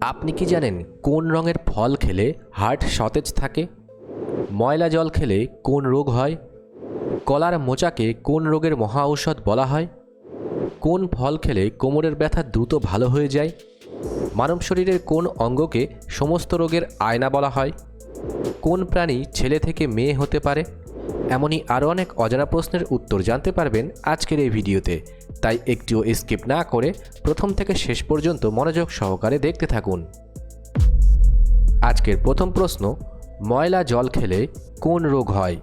আপনি কি জানেন কোন রঙের ফল খেলে হার্ট সতেজ থাকে? ময়লা জল খেলে কোন রোগ হয়? কলার মোচাকে কোন রোগের মহা ঔষধ বলা হয়? কোন ফল খেলে কোমরের ব্যথা দ্রুত ভালো হয়ে যায়? মানব শরীরের কোন অঙ্গকে সমস্ত রোগের আয়না বলা হয়? কোন প্রাণী ছেলে থেকে মেয়ে হতে পারে? এমনই আরও অনেক অজানা প্রশ্নের উত্তর জানতে পারবেন আজকের এই ভিডিওতে। তাই একটিও স্কিপ না করে প্রথম থেকে শেষ পর্যন্ত মনোযোগ সহকারে দেখতে থাকুন। আজকের প্রথম প্রশ্ন, ময়লা জল খেলে কোন রোগ হয়?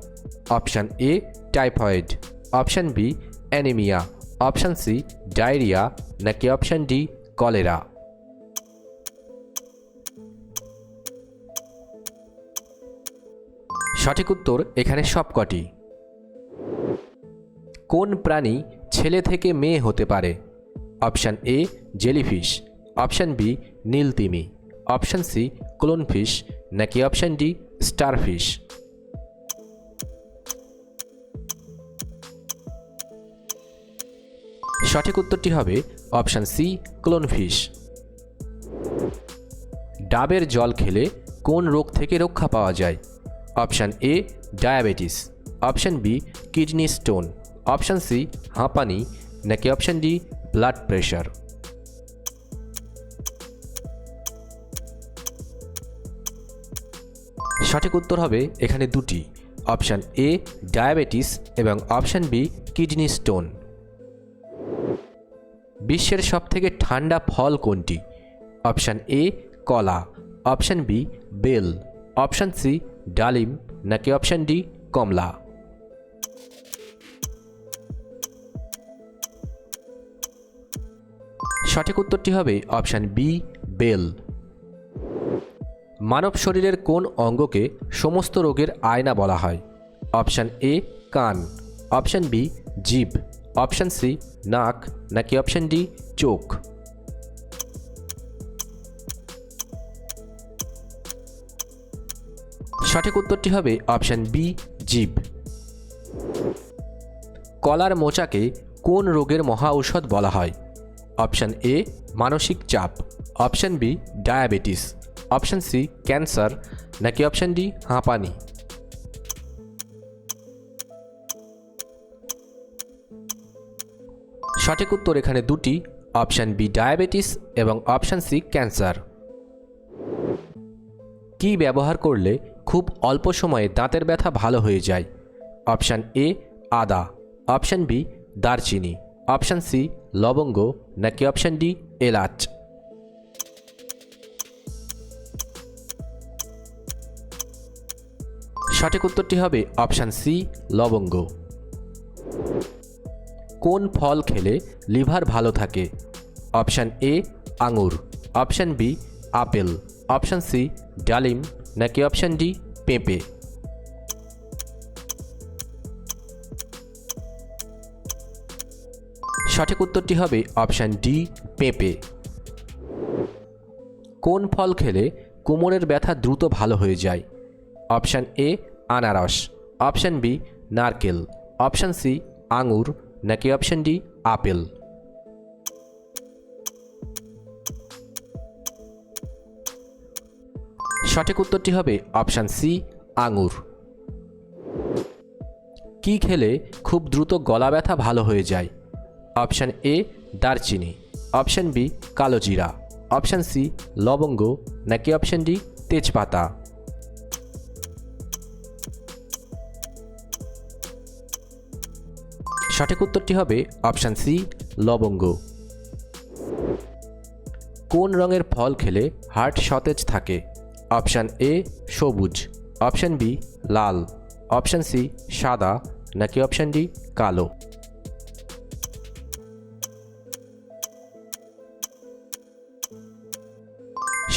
Option A typhoid. Option B anaemia. Option C diarrhoea. নাকি অপশান ডি কলেরা। সঠিক উত্তর এখানে সবকটি। কোন প্রাণী ছেলে থেকে মেয়ে হতে পারে। Option A, jellyfish. Option B, নীলতিমি। Option C, clownfish. নাকি অপশান ডি, স্টারফিশ। সঠিক উত্তরটি হবে অপশান সি, ক্লোনফিশ। ডাবের জল খেলে কোন রোগ থেকে রক্ষা পাওয়া যায়? Option A, diabetes. Option B, kidney stone. Option C হাঁপানি নাকি অপশান ডি ব্লাড প্রেশার সঠিক উত্তর হবে এখানে দুটি। অপশান এ ডায়াবেটিস এবং অপশান বি কিডনি স্টোন বিশ্বের সবথেকে ঠান্ডা ফল কোনটি? অপশান এ কলা। অপশান বি বেল। অপশান সি ডালিম। নাকি অপশান ডি কমলা? সঠিক উত্তরটি হবে অপশান বি, বেল। মানব শরীরের কোন অঙ্গকে সমস্ত রোগের আয়না বলা হয়? অপশান এ, কান। অপশান বি, জিভ। অপশান সি, নাক। নাকি অপশান ডি, চোখ? সঠিক উত্তরটি হবে অপশান বি, জিভ। কলার মোচাকে কোন রোগের মহা ঔষধ বলা হয়? অপশান এ, মানসিক চাপ। Option B, diabetes. Option C, cancer. নাকি অপশান ডি, হাঁপানি। সঠিক উত্তর এখানে দুটি, অপশান বি, ডায়াবেটিস এবং অপশান সি, ক্যান্সার। কি ব্যবহার করলে খুব অল্প সময়ে দাঁতের ব্যথা ভালো হয়ে যায়? অপশান এ, আদা। অপশান বি, দারচিনি। অপশান সি, লবঙ্গ, নাকি অপশান ডি, এলাচ? সঠিক উত্তরটি হবে অপশান সি, লবঙ্গ। কোন ফল খেলে লিভার ভালো থাকে? অপশান এ, আঙুর। Option B, apple. Option C, ডালিম। নাকি অপশান ডি, পেঁপে? সঠিক উত্তরটি হবে অপশান ডি, পেঁপে। কোন ফল খেলে কোমরের ব্যথা দ্রুত ভালো হয়ে যায়? অপশান এ, আনারস। অপশান বি, নারকেল। অপশান সি, আঙুর। নাকি অপশান ডি, আপেল? সঠিক উত্তরটি হবে অপশান সি, আঙুর। কি খেলে খুব দ্রুত গলা ব্যথা ভালো হয়ে যায়? অপশান এ দারচিনি, অপশান বি কালো জিরা, অপশান সি লবঙ্গ, নাকি অপশান ডি তেজপাতা? সঠিক উত্তরটি হবে অপশান সি লবঙ্গ। কোন রঙের ফল খেলে হার্ট সতেজ থাকে? অপশান এ সবুজ, অপশান বি লাল, অপশান সি সাদা, নাকি অপশান ডি কালো?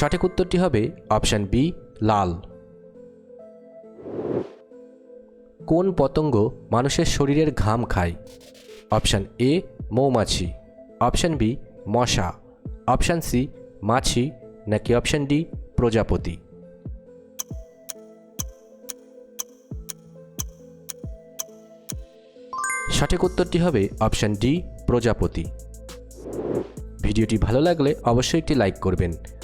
সঠিক উত্তরটি হবে অপশান বি, লাল। কোন পতঙ্গ মানুষের শরীরের ঘাম খায়? অপশান এ, মৌমাছি। অপশান বি, মশা। অপশান সি, মাছি। নাকি অপশান ডি, প্রজাপতি। সঠিক উত্তরটি হবে অপশান ডি, প্রজাপতি। ভিডিওটি ভালো লাগলে অবশ্যই একটি লাইক করবেন।